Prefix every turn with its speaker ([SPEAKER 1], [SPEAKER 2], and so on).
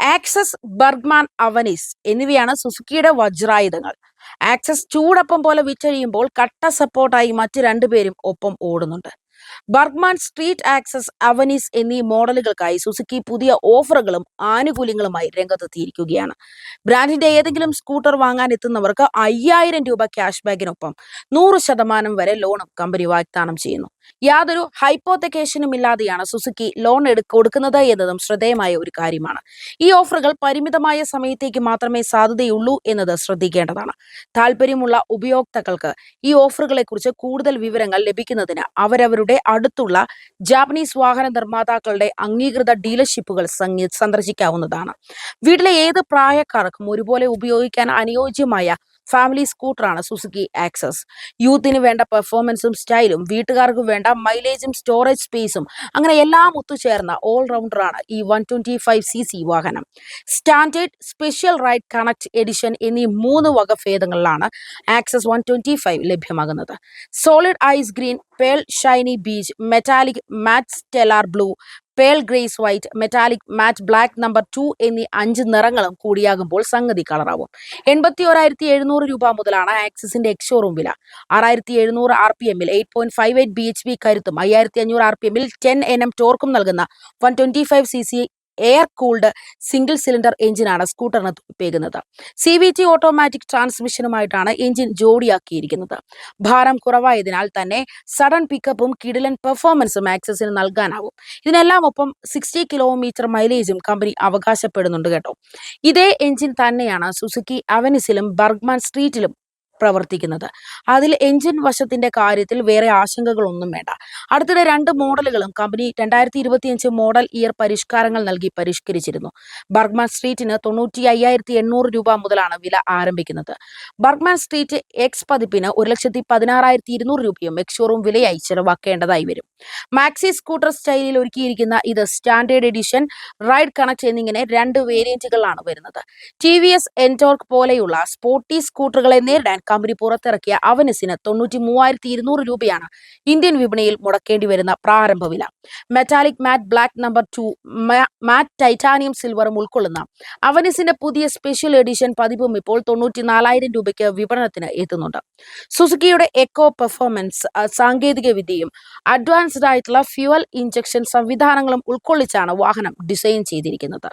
[SPEAKER 1] Access Bergman അവനിസ് എന്നിവയാണ് സുസുക്കിയുടെ വജ്രായുധങ്ങൾ. Access ചൂടൊപ്പം പോലെ വിറ്റഴിയുമ്പോൾ കട്ട സപ്പോർട്ടായി മറ്റ് രണ്ടുപേരും ഒപ്പം ഓടുന്നുണ്ട്. ബർഗ്മാൻ സ്ട്രീറ്റ് ആക്സസ് അവനീസ് എന്നീ മോഡലുകൾക്കായി സുസുക്കി പുതിയ ഓഫറുകളും ആനുകൂല്യങ്ങളുമായി രംഗത്തെത്തിയിരിക്കുകയാണ്. ബ്രാൻഡിന്റെ ഏതെങ്കിലും സ്കൂട്ടർ വാങ്ങാൻ എത്തുന്നവർക്ക് അയ്യായിരം രൂപ ക്യാഷ് ബാക്കിനൊപ്പം നൂറ് ശതമാനം വരെ ലോണും കമ്പനി വാഗ്ദാനം ചെയ്യുന്നു. യാതൊരു ഹൈപ്പോത്തക്കേഷനും ഇല്ലാതെയാണ് സുസുക്കി ലോൺ കൊടുക്കുന്നത് എന്നതും ശ്രദ്ധേയമായ ഒരു കാര്യമാണ്. ഈ ഓഫറുകൾ പരിമിതമായ സമയത്തേക്ക് മാത്രമേ സാധ്യതയുള്ളൂ എന്നത് ശ്രദ്ധിക്കേണ്ടതാണ്. താല്പര്യമുള്ള ഉപയോക്താക്കൾക്ക് ഈ ഓഫറുകളെ കുറിച്ച് കൂടുതൽ വിവരങ്ങൾ ലഭിക്കുന്നതിന് അവരവരുടെ അടുത്തുള്ള ജാപ്പനീസ് വാഹന നിർമ്മാതാക്കളുടെ അംഗീകൃത ഡീലർഷിപ്പുകൾ സന്ദർശിക്കാവുന്നതാണ്. വീട്ടിലെ ഏത് പ്രായക്കാർക്കും ഒരുപോലെ ഉപയോഗിക്കാൻ അനുയോജ്യമായ ഫാമിലി സ്കൂട്ടറാണ് സുസുക്കി ആക്സസ് യൂത്തിന് വേണ്ട പെർഫോമൻസും സ്റ്റൈലും വീട്ടുകാർക്ക് വേണ്ട മൈലേജും സ്റ്റോറേജ് സ്പേസും അങ്ങനെ എല്ലാം ഒത്തുചേർന്ന ഓൾ റൗണ്ടറാണ് ഈ one twenty five C C വാഹനം. Standard special ride connect edition എന്നീ മൂന്ന് വകഭേദങ്ങളിലാണ് ആക്സസ് വൺ ട്വന്റി ഫൈവ് ലഭ്യമാകുന്നത്. Solid ice green pearl shiny beige metallic matte stellar blue pearl grace white metallic matte black number two എന്നീ അഞ്ച് നിറങ്ങളും കൂടിയാകുമ്പോൾ സംഗതി കളറാവും. എൺപത്തി ഒരായിരത്തി എഴുന്നൂറ് രൂപ മുതലാണ് ആക്സിസിന്റെ എക്സ്ഷോറൂം വില. ആറായിരത്തി എഴുന്നൂറ് ആർ പി എമ്മിൽ eight point five eight B H P കരുത്തും അയ്യായിരത്തി അഞ്ഞൂറ് ആർ പി എമ്മിൽ ടെൻ എൻ എം ടോർക്കും നൽകുന്ന one twenty five C C air cooled single cylinder എഞ്ചിനാണ് സ്കൂട്ടറിന് ഉപയോഗിക്കുന്നത്. സി വി ടി ഓട്ടോമാറ്റിക് ട്രാൻസ്മിഷനുമായിട്ടാണ് എഞ്ചിൻ ജോഡിയാക്കിയിരിക്കുന്നത്. ഭാരം കുറവായതിനാൽ തന്നെ സഡൻ പിക്കപ്പും കിടിലൻ പെർഫോമൻസും ആക്സസിന് നൽകാനാവും. ഇതിനെല്ലാം ഒപ്പം സിക്സ്റ്റി കിലോമീറ്റർ മൈലേജും കമ്പനി അവകാശപ്പെടുന്നുണ്ട് കേട്ടോ. ഇതേ എഞ്ചിൻ തന്നെയാണ് സുസുക്കി അവനിസിലും ബർഗ്മാൻ സ്ട്രീറ്റിലും പ്രവർത്തിക്കുന്നത്. അതിൽ എഞ്ചിൻ വശത്തിന്റെ കാര്യത്തിൽ വേറെ ആശങ്കകളൊന്നും വേണ്ട. അടുത്തിടെ രണ്ട് മോഡലുകളും കമ്പനി രണ്ടായിരത്തി ഇരുപത്തിയഞ്ച് മോഡൽ ഇയർ പരിഷ്കാരങ്ങൾ നൽകി പരിഷ്കരിച്ചിരുന്നു. ബർഗ്മാൻ സ്ട്രീറ്റിന് തൊണ്ണൂറ്റി അയ്യായിരത്തി എണ്ണൂറ് രൂപ മുതലാണ് വില ആരംഭിക്കുന്നത്. ബർഗ്മാൻ സ്ട്രീറ്റ് എക്സ് പതിപ്പിന് ഒരു ലക്ഷത്തി പതിനാറായിരത്തി ഇരുന്നൂറ് രൂപയും എക്സ്ഷോറൂം വിലയായി ചെലവാക്കേണ്ടതായി വരും. മാക്സി സ്കൂട്ടർ സ്റ്റൈലിൽ ഒരുക്കിയിരിക്കുന്ന ഇത് സ്റ്റാൻഡേർഡ് എഡിഷൻ റൈഡ് കണക്ട് എന്നിങ്ങനെ രണ്ട് വേരിയന്റുകളാണ് വരുന്നത്. ടി വി എസ് എൻടോർക്ക് പോലെയുള്ള സ്പോർട്ടി സ്കൂട്ടറുകളെ നേരിടാൻ കമ്പനി പുറത്തിറക്കിയ അവനസിന് തൊണ്ണൂറ്റി മൂവായിരത്തി ഇരുന്നൂറ് രൂപയാണ് ഇന്ത്യൻ വിപണിയിൽ മുടക്കേണ്ടി വരുന്ന പ്രാരംഭ വില. Metallic matte black number two matte titanium സിൽവറും ഉൾക്കൊള്ളുന്ന അവനസിന്റെ പുതിയ സ്പെഷ്യൽ എഡിഷൻ പതിപ്പും ഇപ്പോൾ തൊണ്ണൂറ്റി നാലായിരം രൂപയ്ക്ക് വിപണനത്തിന് എത്തുന്നുണ്ട്. സുസുക്കിയുടെ എക്കോ പെർഫോമൻസ് സാങ്കേതിക വിദ്യയും അഡ്വാൻസ്ഡ് ആയിട്ടുള്ള ഫ്യുവൽ ഇഞ്ചക്ഷൻ സംവിധാനങ്ങളും ഉൾക്കൊള്ളിച്ചാണ് വാഹനം ഡിസൈൻ ചെയ്തിരിക്കുന്നത്.